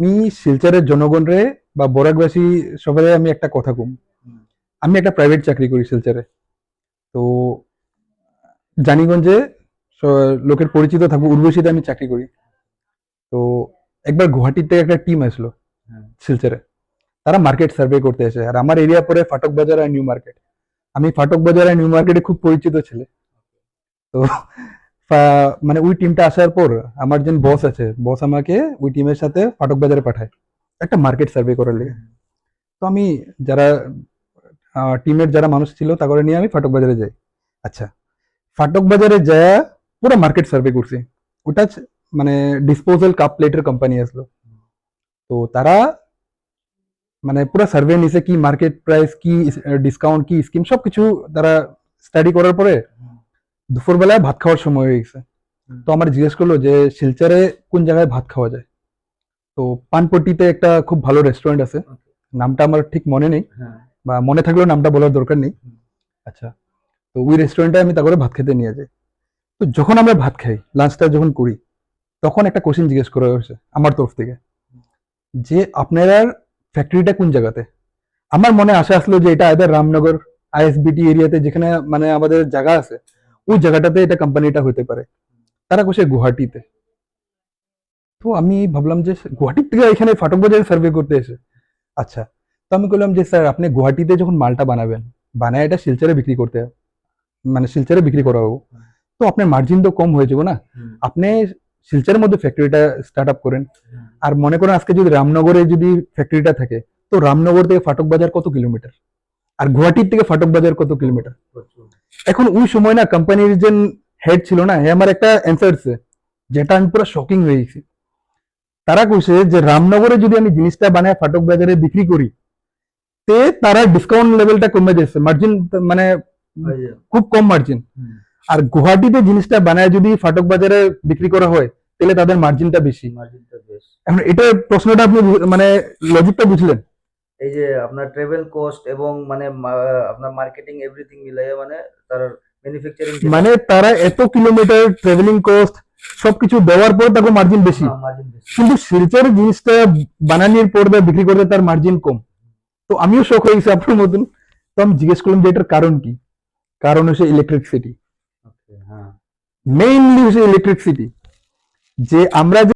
আমি শিলচরের জনগণরে বা বরাকবাসী সবাই আমি একটা কথা কম। আমি একটা প্রাইভেট চাকরি করি শিলচরে। তো জানিগঞ্জে লোকের পরিচিত থাকব উর্বশীতে আমি চাকরি করি। তো একবার গুয়াহাটির থেকে একটা টিম আসলো হ্যাঁ। শিলচরে। তারা মার্কেট সার্ভে করতে এসে আর আমার এরিয়া পরে ফাটক বাজার আর নিউ মার্কেট আমি ফাটক বাজার আর নিউ মার্কেটে খুব পরিচিত ছেলে। তো মানে ওই টিমটা আসার পর আমার যে বস আছে বস আমাকে ওই টিমের সাথে ফাটক বাজারে পাঠায়। একটা মার্কেট সার্ভে করার লেগে। তো আমি যারা টিমের যারা মানুষ ছিল তা করে নিয়ে আমি ফাটক বাজারে যাই। আচ্ছা ফাটক বাজারে যায় পুরো মার্কেট সার্ভে করছি। ওটা মানে ডিসপোজাল কাপ প্লেটের কোম্পানি আসলো। তো তারা মানে পুরো সার্ভে নিছে কি মার্কেট প্রাইস কি ডিসকাউন্ট কি স্কিম সবকিছু তারা স্টাডি করার পরে দুপুরবেলায় ভাত খাওয়ার সময় হয়ে গেছে। তো আমার জিজ্ঞেস করল যে শিলচরে কোন জায়গায় ভাত খাওয়া যায়? তো পানপট্টিতে একটা খুব ভালো রেস্টুরেন্ট আছে। নামটা আমার ঠিক মনে নেই। হ্যাঁ। বা মনে থাকলেও নামটা বলার দরকার নেই। আচ্ছা। তো ওই রেস্টুরেন্টে আমি তা করে ভাত খেতে নিয়ে যাই। তো যখন আমরা ভাত খাই লাঞ্চটা যখন করি তখন একটা কোশ্চেন জিজ্ঞেস করা হয়েছে আমার তরফ থেকে। যে আপনারা ফ্যাক্টরিটা কোন জায়গাতে? আমার মনে আশা আসলো যে এটা আয়দার রামনগর আইএসবিটি এরিয়াতে যেখানে মানে আমাদের জায়গা আছে ওই জায়গাটাতে এটা কোম্পানিটা হতে পারে। তারা কোসে গুয়াহাটিতে। তো আমি ভাবলাম যে গুয়াহাটির থেকে এখানে ফাটক বাজারে সার্ভে করতে এসে আচ্ছা তো আমি বললাম যে স্যার আপনি গুয়াহাটিতে যখন মালটা বানাবেন বানায় এটা শিলচরে বিক্রি করতে মানে শিলচরে বিক্রি করা হোক। তো আপনার মার্জিন তো কম হয়ে যাবে না। আপনি শিলচরের মধ্যে ফ্যাক্টরিটা স্টার্ট আপ করেন। আর মনে করেন আজকে যদি রামনগরে যদি ফ্যাক্টরিটা থাকে তো রামনগর থেকে ফাটক বাজার কত কিলোমিটার? আর গুয়াহাটির থেকে ফাটক বাজার কত কিলোমিটার। এখন ওই সময় না কোম্পানির যে হেড ছিল না হে আমার একটা অ্যান্সার দিছে যেটা আমি পুরো শকিং হয়ে গেছি। তারা কইছে যে রামনগরে যদি আমি জিনিসটা বানায় ফাটক বাজারে বিক্রি করি তে তারা ডিসকাউন্ট লেভেলটা কমে যাচ্ছে মার্জিন মানে খুব কম মার্জিন আর গুয়াহাটিতে জিনিসটা বানায় যদি ফাটক বাজারে বিক্রি করা হয় তাহলে তাদের মার্জিনটা বেশি। মার্জিনটা বেশ। এখন এটা প্রশ্নটা আপনি মানে লজিকটা বুঝলেন? এই যে আপনার ট্রাভেল কস্ট এবং মানে আপনার মার্কেটিং এভরিথিং মিলাইয়ে মানে তার ম্যানুফ্যাকচারিং মানে তারা এত কিলোমিটার ট্রাভেলিং কস্ট সবকিছু দেওয়ার পর তাকে মার্জিন বেশি। কিন্তু শিলচর জিনিসটা বানানোর পর বিক্রি করতে তার মার্জিন কম। তো আমিও শখ হয়ে গেছি আপনার মতন। তো আমি জিজ্ঞেস করলাম যে এটার কারণ কি? কারণ হচ্ছে ইলেকট্রিসিটি হ্যাঁ। মেইনলি হচ্ছে ইলেকট্রিসিটি যে আমরা যে